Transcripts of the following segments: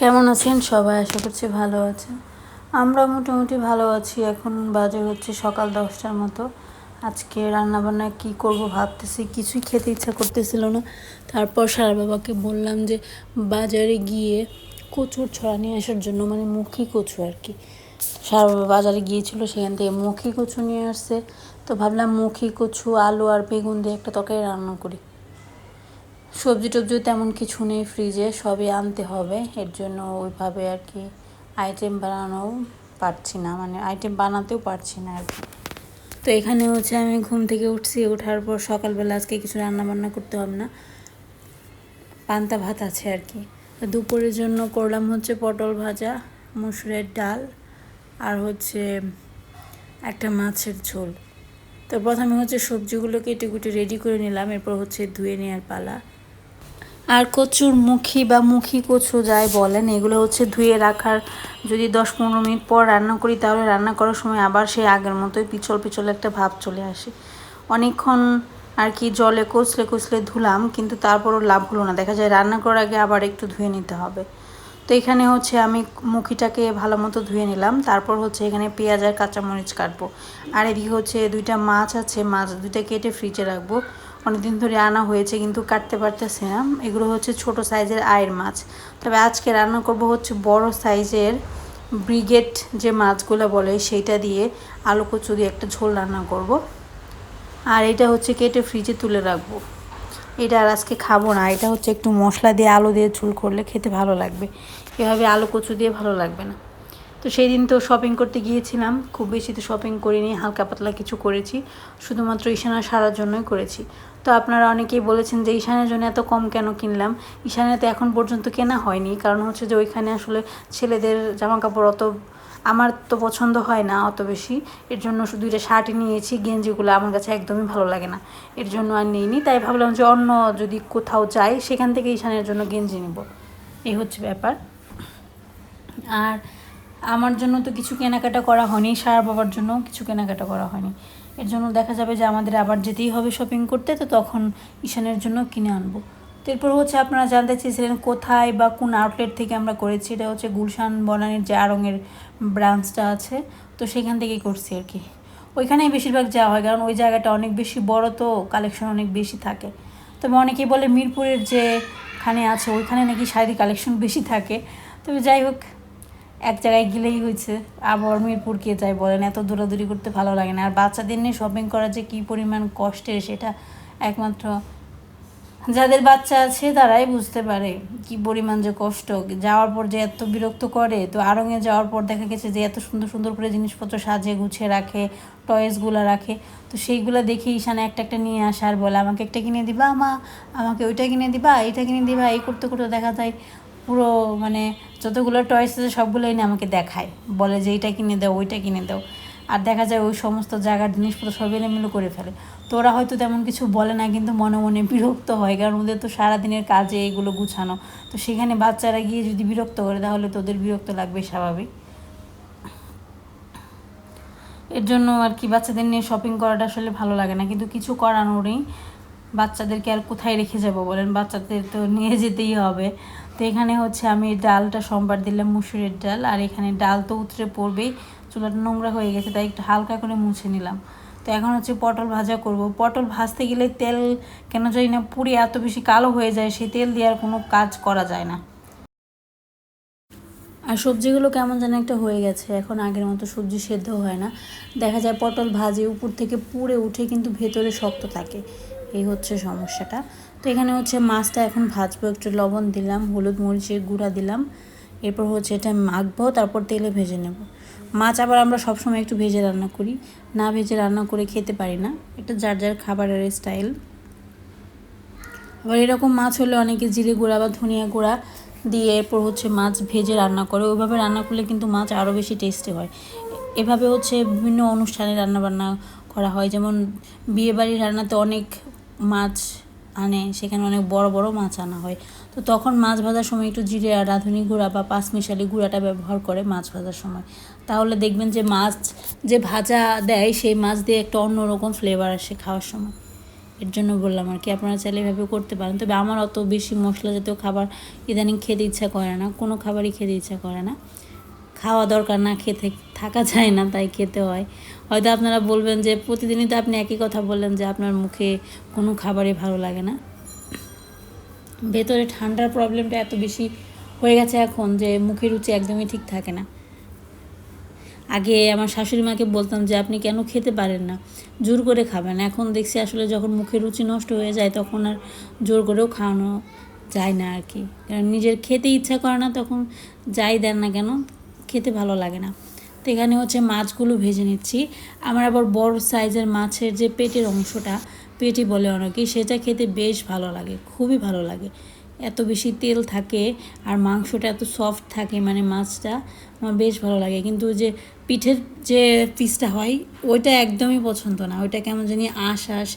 কেমন আছেন সবাই? আশা করছি ভালো আছেন। আমরা মোটামুটি ভালো আছি। এখন বাজে হচ্ছে সকাল দশটার মতো। আজকে রান্নাবান্না কি করব ভাবতেছি। কিছুই খেতে ইচ্ছা করতেছিল না। তারপর সারা বাবাকে বললাম যে, বাজারে গিয়ে কচুর ছড়া নিয়ে আসার জন্য মানে মুখী কচু আর কি। সারা বাবা বাজারে গিয়েছিল, সেখান থেকে মুখী কচু নিয়ে আসছে। তো ভাবলাম মুখী কচু, আলু আর বেগুন দিয়ে একটা তরকারি রান্না করি। সবজি টবজি তেমন কিছু নেই ফ্রিজে সবই আনতে হবে। এর জন্য ওইভাবে আর কি আইটেম বানানোও পারছি না মানে আইটেম বানাতেও পারছি না আর কি। তো এখানে হচ্ছে আমি ঘুম থেকে উঠছি ওঠার পর সকালবেলা আজকে কিছু রান্না বান্না করতে হবে না। পান্তা ভাত আছে আর কি। দুপুরের জন্য করলাম হচ্ছে পটল ভাজা, মুসুরের ডাল আর হচ্ছে একটা মাছের ঝোল। তো প্রথমে হচ্ছে সবজিগুলো কেটে কুটে রেডি করে নিলাম, এরপর হচ্ছে ধুয়ে নেওয়ার পালা। আর কচুর মুখি বা মুখি কচু যাই বলেন, এগুলো হচ্ছে ধুয়ে রাখার। যদি দশ পনেরো মিনিট পর রান্না করি, তাহলে রান্না করার সময় আবার সেই আগের মতোই পিছল পিছল একটা ভাব চলে আসে। অনেকক্ষণ আর কি জলে কচলে কচলে ধুলাম, কিন্তু তারপরও লাভ হলো না। দেখা যায় রান্না করার আগে আবার একটু ধুয়ে নিতে হবে। তো এখানে হচ্ছে আমি মুখিটাকে ভালো মতো ধুয়ে নিলাম। তারপর হচ্ছে এখানে পেঁয়াজ আর কাঁচামরিচ কাটবো। আর এদিকে হচ্ছে দুইটা মাছ আছে, মাছ দুইটা কেটে ফ্রিজে রাখব। অনেকদিন ধরে আনা হয়েছে, কিন্তু কাটতে পারতেছি না। এগুলো হচ্ছে ছোট সাইজের আয়ের মাছ। তবে আজকে রান্না করব হচ্ছে বড় সাইজের ব্রিগেড যে মাছগুলো বলে, সেইটা দিয়ে আলু কচু দিয়ে একটা ঝোল রান্না করব। আর এটা হচ্ছে কেটে ফ্রিজে তুলে রাখব। এটা আর আজকে খাব না। এটা হচ্ছে একটু মশলা দিয়ে আলু দিয়ে ঝোল করলে খেতে ভালো লাগবে। এভাবে আলু কচু দিয়ে ভালো লাগবে না। তো সেই দিন তো শপিং করতে গিয়েছিলাম। খুব বেশি তো শপিং করিনি, হালকা পাতলা কিছু করেছি। শুধুমাত্র ঈশানা সারার জন্যই করেছি। তো আপনারা অনেকেই বলেছেন যে ঈশানের জন্য এত কম কেন কিনলাম? ঈশানে তো এখন পর্যন্ত কেনা হয়নি। কারণ হচ্ছে যে ওইখানে আসলে ছেলেদের জামা কাপড় অত আমার তো পছন্দ হয় না অত বেশি। এর জন্য শুধু দুইটা শার্টই নিয়েছি, গেঞ্জিগুলো আমার কাছে একদমই ভালো লাগে না। এর জন্য আর নিইনি। তাই ভাবলাম যে অন্য যদি কোথাও যাই, সেখান থেকে ঈশানের জন্য গেঞ্জি নেব। এই হচ্ছে ব্যাপার। আর আমার জন্য তো কিছু কেনাকাটা করা হয়নি, সারা বাবার জন্য কিছু কেনাকাটা করা হয়নি। এর জন্য দেখা যাবে যে আমাদের আবার যেতেই হবে শপিং করতে, তো তখন ঈশানের জন্য কিনে আনব। তো এরপর হচ্ছে আপনারা জানতে চেয়েছিলেন কোথায় বা কোন আউটলেট থেকে আমরা করেছি, এটা হচ্ছে গুলশান, বনানির যে আড়ংয়ের ব্রাঞ্চটা আছে, তো সেখান থেকেই করছি আর কি। ওইখানেই বেশিরভাগ যাওয়া হয়, কারণ ওই জায়গাটা অনেক বেশি বড়, তো কালেকশন অনেক বেশি থাকে। তবে অনেকেই বলে মিরপুরের যেখানে আছে, ওইখানে নাকি শাড়ি কালেকশন বেশি থাকে। তবে যাই হোক এক জায়গায় গেলেই হয়েছে। আবার মিরপুর কে যায় বলেন, এত দৌড়াদৌড়ি করতে ভালো লাগে না। আর বাচ্চাদের নিয়ে শপিং করা যে কী পরিমাণ কষ্টের সেটা একমাত্র যাদের বাচ্চা আছে তারাই বুঝতে পারে কি পরিমাণ যে কষ্ট। যাওয়ার পর যে এত বিরক্ত করে, তো আড়ঙে যাওয়ার পর দেখা গেছে যে এত সুন্দর সুন্দর করে জিনিসপত্র সাজিয়ে গুছিয়ে রাখে টয়েসগুলো রাখে। তো সেইগুলো দেখে ঈশানে একটা একটা নিয়ে আসা আর বলে, আমাকে একটা কিনে দিবা, মা? আমাকে ওইটা কিনে দিবা, এইটা কিনে দিবা। এই করতে করতে দেখা যায় পুরো মানে যতগুলো টয়েস আছে সবগুলো এনে আমাকে দেখায়। বলে যে এইটা কিনে দাও, ওইটা কিনে দাও। আর দেখা যায় ওই সমস্ত জায়গার জিনিসপত্র সব এলোমেলো করে ফেলে। তো ওরা হয়তো তেমন কিছু বলে না, কিন্তু মনে মনে বিরক্ত হয়, কারণ ওদের তো সারাদিনের কাজে এগুলো গুছানো। তো সেখানে বাচ্চারা গিয়ে যদি বিরক্ত করে, তাহলে তো ওদের বিরক্ত লাগবে স্বাভাবিক। এর জন্য আর কি বাচ্চাদের নিয়ে শপিং করাটা আসলে ভালো লাগে না। কিন্তু কিছু করানো নেই বাচ্চাদেরকে আর কোথায় রেখে যাব বলেন? বাচ্চাদের তো নিয়ে যেতেই হবে। তো এখানে হচ্ছে আমি ডালটা সোমবার দিলাম, মুসুরের ডাল, আর এখানে ডাল তো উতরে পড়বেই। চুলাটা নোংরা হয়ে গেছে, তাই একটু হালকা করে মুছে নিলাম। তো এখন হচ্ছে পটল ভাজা করব। পটল ভাজতে গেলে তেল কেন জানি না, পুরি এত বেশি কালো হয়ে যায়, সেই তেল দিয়ে আর কোনো কাজ করা যায় না। আর সবজিগুলো কেমন যেন একটা হয়ে গেছে, এখন আগের মতো সবজি সেদ্ধ হয় না। দেখা যায় পটল ভাজে, উপর থেকে পুড়ে উঠে কিন্তু ভেতরে শক্ত থাকে। এই হচ্ছে সমস্যাটা। তো এখানে হচ্ছে মাছটা এখন ভাজবো, একটু লবণ দিলাম, হলুদ মরিচের গুঁড়া দিলাম। এরপর হচ্ছে এটা মাখবো, তারপর তেলে ভেজে নেব। মাছ আবার আমরা সবসময় একটু ভেজে রান্না করি। না ভেজে রান্না করে খেতে পারি না। এটা যার যার খাবারের স্টাইল আবার এরকম মাছ হলে অনেকে জিরে গুঁড়া বা ধনিয়া গুঁড়া দিয়ে এরপর হচ্ছে মাছ ভেজে রান্না করে। ওইভাবে রান্না করলে কিন্তু মাছ আরও বেশি টেস্টি হয়। এভাবে হচ্ছে বিভিন্ন অনুষ্ঠানে রান্না বান্না করা হয়। যেমন বিয়েবাড়ির রান্নাতে অনেক মাছ আনে, সেখানে অনেক বড় বড় মাছ আনা হয়। তো তখন মাছ ভাজার সময় একটু জিরে আর রাঁধুনি গুঁড়া বা পাঁচমিশালি গুঁড়াটা ব্যবহার করে মাছ ভাজার সময়। তাহলে দেখবেন যে মাছ যে ভাজা দেয়, সেই মাছ দিয়ে একটা অন্যরকম ফ্লেভার আসে খাওয়ার সময়। এর জন্য বললাম আর কি, আপনারা চাইলে এভাবে করতে পারেন। তবে আমার অত বেশি মশলা জাতীয় খাবার ইদানিং খেতে ইচ্ছা করে না, কোনো খাবারই খেতে ইচ্ছা করে না। খাওয়া দরকার না খেতে, থাকা যায় না তাই খেতে হয়। হয়তো আপনারা বলবেন যে প্রতিদিনই তো আপনি একই কথা বললেন যে আপনার মুখে কোনো খাবারই ভালো লাগে না। ভেতরে ঠান্ডার প্রবলেমটা এত বেশি হয়ে গেছে এখন যে মুখের রুচি একদমই ঠিক থাকে না। আগে আমার শাশুড়ি মাকে বলতাম যে আপনি কেন খেতে পারেন না? জোর করে খাবেন। এখন দেখছি আসলে যখন মুখের রুচি নষ্ট হয়ে যায় তখন আর জোর করেও খাওয়ানো যায় না আর কি। কারণ নিজের খেতে ইচ্ছা করে না তখন যাই দেন না কেন খেতে ভালো লাগে না। তো এখানে হচ্ছে মাছগুলো ভেজে নিচ্ছি। আমার আবার বড় সাইজের মাছের যে পেটের অংশটা, পেটি বলে অনেকে, সেটা খেতে বেশ ভালো লাগে, খুবই ভালো লাগে। এত বেশি তেল থাকে আর মাংসটা এত সফট থাকে মানে মাছটা, আমার বেশ ভালো লাগে। কিন্তু যে পিঠের যে পিসটা হয়, ওইটা একদমই পছন্দ না। ওইটা কেমন জানি আঁশ আঁশ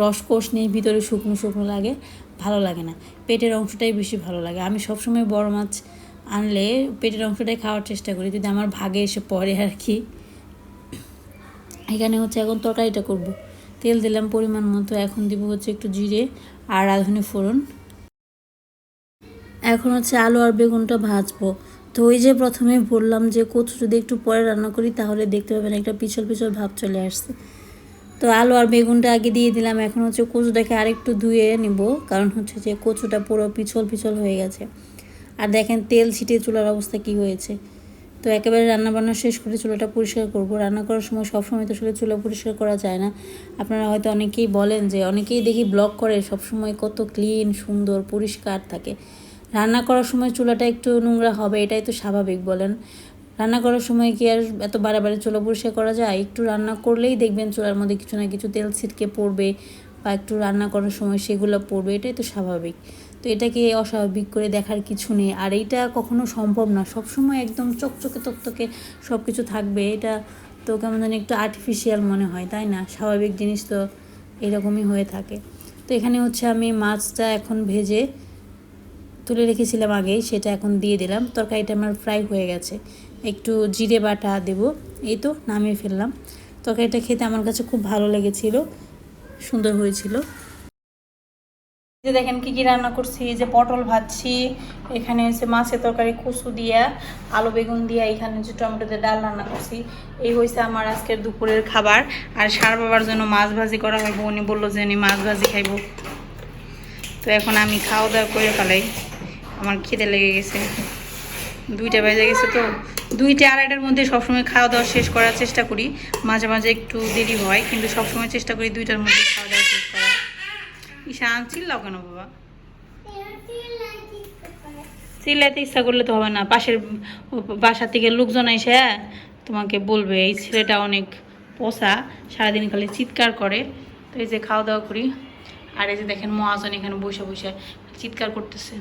রসকোষ নেই ভিতরে শুকনো শুকনো লাগে, ভালো লাগে না। পেটের অংশটাই বেশি ভালো লাগে। আমি সবসময় বড় মাছ আনলে পেটের অংশটাই খাওয়ার চেষ্টা করি, যদি আমার ভাগে এসে পড়ে আর কি। এখানে হচ্ছে এখন তরকারিটা করব। তেল দিলাম পরিমাণ মতো, এখন দিব হচ্ছে একটু জিরে আর রাঁধুনি ফোড়ন। এখন হচ্ছে আলু আর বেগুনটা ভাজবো। তো ওই যে প্রথমে বললাম যে কচু যদি একটু পরে রান্না করি, তাহলে দেখতে পাবেন একটা পিছল পিছল ভাব চলে আসছে। তো আলু আর বেগুনটা আগে দিয়ে দিলাম, এখন হচ্ছে কচুটাকে আরেকটু ধুয়ে নিব, কারণ হচ্ছে যে কচুটা পুরো পিছল পিছল হয়ে গেছে। আর দেখেন তেল ছিটিয়ে চুলার অবস্থা কি হয়েছে। তো একেবারে রান্না বান্না শেষ করে চুলাটা পরিষ্কার করব। রান্না করার সময় সবসময় তো আসলে চুলা পরিষ্কার করা যায় না। আপনারা হয়তো অনেকেই বলেন যে অনেকেই দেখি ব্লগ করে সবসময় কত ক্লিন সুন্দর, পরিষ্কার থাকে। রান্না করার সময় চুলাটা একটু নোংরা হবে, এটাই তো স্বাভাবিক বলেন। রান্না করার সময় কি আর এত বারে চুলা পরিষ্কার করা যায়? একটু রান্না করলেই দেখবেন চুলার মধ্যে কিছু না কিছু তেল ছিটকে পড়বে বা একটু রান্না করার সময় সেগুলো পড়বে, এটাই তো স্বাভাবিক। তো এটাকে অস্বাভাবিক করে দেখার কিছু নেই। আর এইটা কখনো সম্ভব না। সবসময় একদম চকচকে তকতকে সব কিছু থাকবে। এটা তো কেমন জানি একটু আর্টিফিশিয়াল মনে হয়, তাই না? স্বাভাবিক জিনিস তো এরকমই হয়ে থাকে। তো এখানে হচ্ছে আমি মাছটা এখন ভেজে তুলে রেখেছিলাম আগে সেটা এখন দিয়ে দিলাম। তরকারিটা আমার ফ্রাই হয়ে গেছে। একটু জিরে বাটা দেব। এই তো নামিয়ে ফেললাম। তরকারিটা খেতে আমার কাছে খুব ভালো লেগেছিল। সুন্দর হয়েছিল। যে দেখেন কি কি রান্না করছি যে পটল ভাজছি, এখানে হচ্ছে মাছের তরকারি, কচু দিয়া, আলু বেগুন দিয়া, এখানে হচ্ছে টমেটো দিয়ে ডাল রান্না করছি। এই হয়েছে আমার আজকের দুপুরের খাবার। আর সার বাবার জন্য মাছ ভাজি করা হইব, উনি বলল যে উনি মাছ ভাজি খাইব। তো এখন আমি খাওয়া দাওয়া করে ফেলাই। আমার খিদে লেগে গেছে। দুইটা বেজে গেছে তো। দুইটা আড়াইটার মধ্যে সবসময় খাওয়া দাওয়া শেষ করার চেষ্টা করি। মাঝে মাঝে একটু দেরি হয়, কিন্তু সবসময় চেষ্টা করি দুইটার মধ্যে খাওয়া দাওয়া শেষ করার চিল্লাও কেন বাবা? চিল্লাইতে ইচ্ছা করলে তো হবে না। পাশের বাসা থেকে লোকজন এসে তোমাকে বলবে এই ছেলেটা অনেক পোষা সারাদিন খালি চিৎকার করে। তো এই যে খাওয়া দাওয়া করি। আর এই যে দেখেন মহাজন এখানে বসে বসে চিৎকার করতেছে।